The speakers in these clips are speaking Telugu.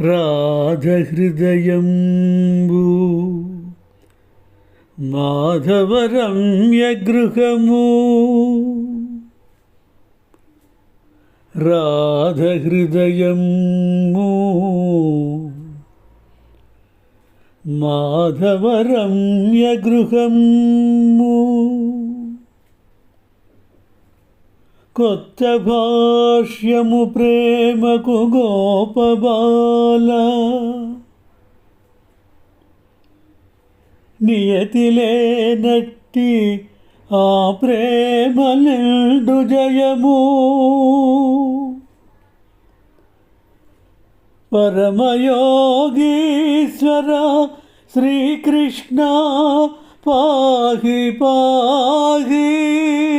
రాధహృదయంబు మాధవరమ్యగృహము. రాధహృదయము మాధవరమ్యగృహము. కొత్త భాష్యము ప్రేమకు గోపబాల. నియతిలేనట్టి ఆ ప్రేమ నిండు జయము. పరమయోగీశ్వర శ్రీకృష్ణ పాహి పాహి.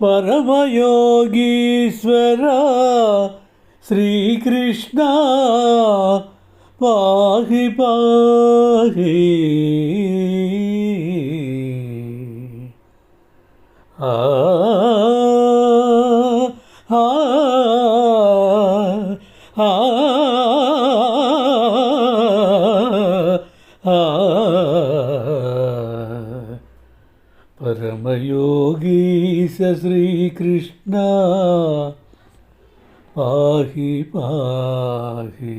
పరమయోగీశ్వర శ్రీకృష్ణ పాహి పాహి ఆ ఆ ఆ పరమయోగీశ శ్రీకృష్ణ. పాహి పాహి.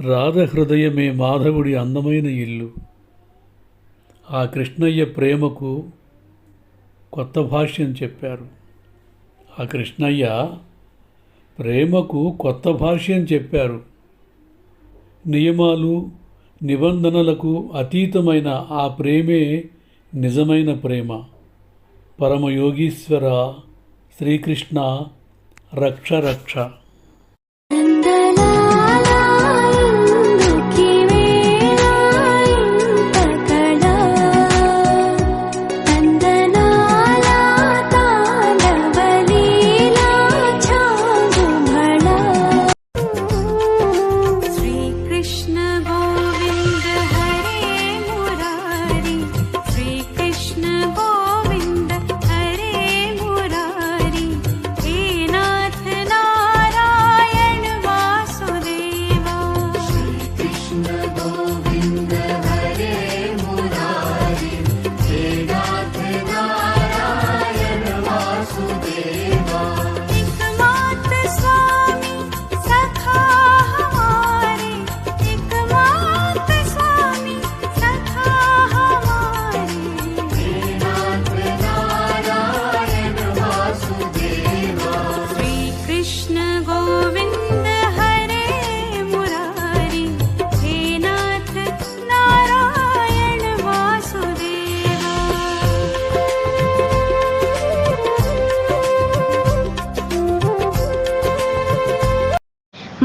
రాధహృదయమే మాధవుడి అందమైన ఇల్లు. ఆ కృష్ణయ్య ప్రేమకు కొత్త భాష్యం చెప్పారు. ఆ కృష్ణయ్య ప్రేమకు కొత్త భాష్యం చెప్పారు. నియమాలు నిబంధనలకు అతీతమైన ఆ ప్రేమే నిజమైన ప్రేమ. పరమయోగీశ్వర శ్రీకృష్ణ రక్ష రక్ష